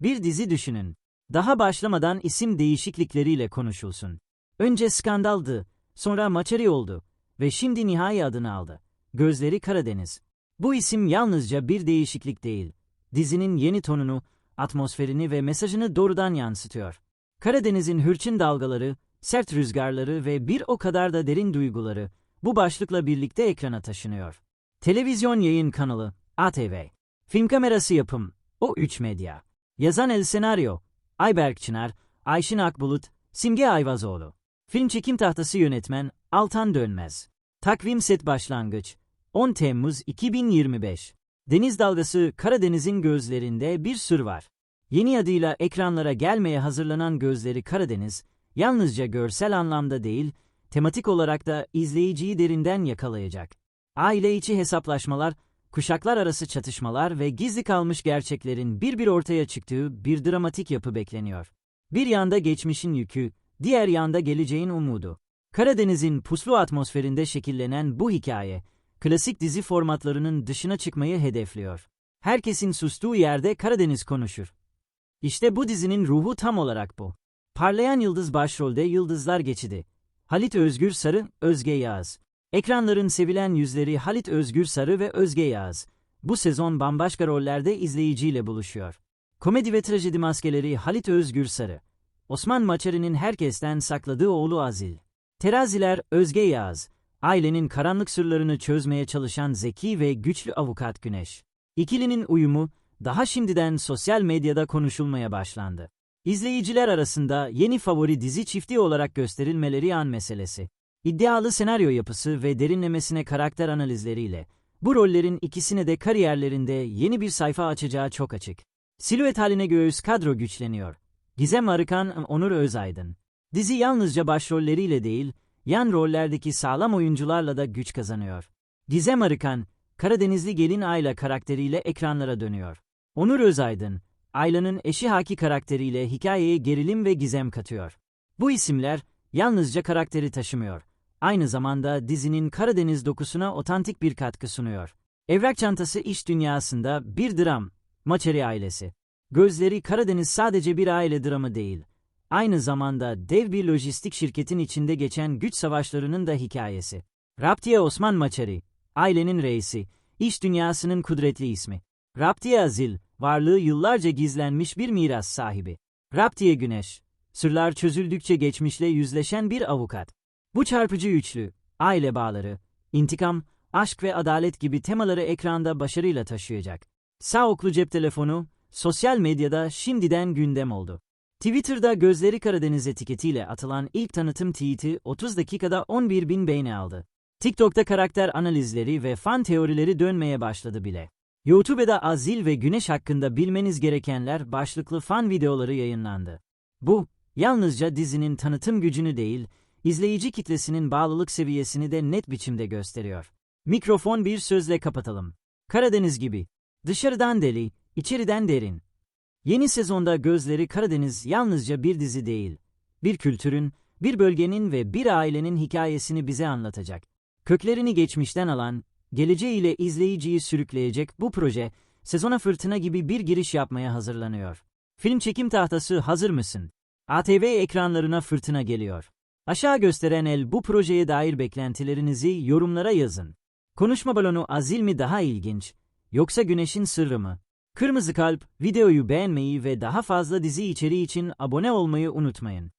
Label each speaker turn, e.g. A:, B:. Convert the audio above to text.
A: Bir dizi düşünün. Daha başlamadan isim değişiklikleriyle konuşulsun. Önce skandaldı, sonra maçeri oldu ve şimdi nihai adını aldı. Gözleri Karadeniz. Bu isim yalnızca bir değişiklik değil. Dizinin yeni tonunu, atmosferini ve mesajını doğrudan yansıtıyor. Karadeniz'in hırçın dalgaları, sert rüzgarları ve bir o kadar da derin duyguları bu başlıkla birlikte ekrana taşınıyor. Televizyon yayın kanalı, ATV. Film kamerası yapım, O3 Medya. Yazan el senaryo, Ayberk Çınar, Ayşin Akbulut, Simge Ayvazoğlu. Film çekim tahtası yönetmen, Altan Dönmez. Takvim set başlangıç, 10 Temmuz 2025. Deniz dalgası Karadeniz'in gözlerinde bir sır var. Yeni adıyla ekranlara gelmeye hazırlanan Gözleri Karadeniz, yalnızca görsel anlamda değil, tematik olarak da izleyiciyi derinden yakalayacak. Aile içi hesaplaşmalar, kuşaklar arası çatışmalar ve gizli kalmış gerçeklerin bir bir ortaya çıktığı bir dramatik yapı bekleniyor. Bir yanda geçmişin yükü, diğer yanda geleceğin umudu. Karadeniz'in puslu atmosferinde şekillenen bu hikaye, klasik dizi formatlarının dışına çıkmayı hedefliyor. Herkesin sustuğu yerde Karadeniz konuşur. İşte bu dizinin ruhu tam olarak bu. Parlayan yıldız başrolde Yıldızlar Geçidi. Halit Özgür Sarı, Özge Yağız. Ekranların sevilen yüzleri Halit Özgür Sarı ve Özge Yağız. Bu sezon bambaşka rollerde izleyiciyle buluşuyor. Komedi ve trajedi maskeleri Halit Özgür Sarı. Osman Maçarı'nın herkesten sakladığı oğlu Azil. Teraziler Özge Yağız. Ailenin karanlık sırlarını çözmeye çalışan zeki ve güçlü avukat Güneş. İkilinin uyumu daha şimdiden sosyal medyada konuşulmaya başlandı. İzleyiciler arasında yeni favori dizi çifti olarak gösterilmeleri an meselesi. İddialı senaryo yapısı ve derinlemesine karakter analizleriyle bu rollerin ikisine de kariyerlerinde yeni bir sayfa açacağı çok açık. Silüet haline göğüs kadro güçleniyor. Gizem Arıkan, Onur Özaydın. Dizi yalnızca başrolleriyle değil, yan rollerdeki sağlam oyuncularla da güç kazanıyor. Gizem Arıkan, Karadenizli gelin Ayla karakteriyle ekranlara dönüyor. Onur Özaydın, Ayla'nın eşi Haki karakteriyle hikayeye gerilim ve gizem katıyor. Bu isimler yalnızca karakteri taşımıyor. Aynı zamanda dizinin Karadeniz dokusuna otantik bir katkı sunuyor. Evrak Çantası iş dünyasında bir dram, Maçeri ailesi. Gözleri Karadeniz sadece bir aile dramı değil. Aynı zamanda dev bir lojistik şirketin içinde geçen güç savaşlarının da hikayesi. Raptiye Osman Maçeri, ailenin reisi, iş dünyasının kudretli ismi. Raptiye Azil, varlığı yıllarca gizlenmiş bir miras sahibi. Raptiye Güneş, sırlar çözüldükçe geçmişle yüzleşen bir avukat. Bu çarpıcı üçlü, aile bağları, intikam, aşk ve adalet gibi temaları ekranda başarıyla taşıyacak. Sağ oklu cep telefonu, sosyal medyada şimdiden gündem oldu. Twitter'da Gözleri Karadeniz etiketiyle atılan ilk tanıtım tweet'i 30 dakikada 11 bin beğeni aldı. TikTok'ta karakter analizleri ve fan teorileri dönmeye başladı bile. YouTube'da Azil ve Güneş hakkında bilmeniz gerekenler başlıklı fan videoları yayınlandı. Bu, yalnızca dizinin tanıtım gücünü değil, izleyici kitlesinin bağlılık seviyesini de net biçimde gösteriyor. Mikrofon bir sözle kapatalım. Karadeniz gibi. Dışarıdan deli, içeriden derin. Yeni sezonda Gözleri Karadeniz yalnızca bir dizi değil, bir kültürün, bir bölgenin ve bir ailenin hikayesini bize anlatacak. Köklerini geçmişten alan, geleceğiyle izleyiciyi sürükleyecek bu proje, sezona fırtına gibi bir giriş yapmaya hazırlanıyor. Film çekim tahtası hazır mısın? ATV ekranlarına fırtına geliyor. Aşağı gösteren el bu projeye dair beklentilerinizi yorumlara yazın. Konuşma balonu Azil mi daha ilginç, yoksa Güneş'in sırrı mı? Kırmızı Kalp, videoyu beğenmeyi ve daha fazla dizi içeriği için abone olmayı unutmayın.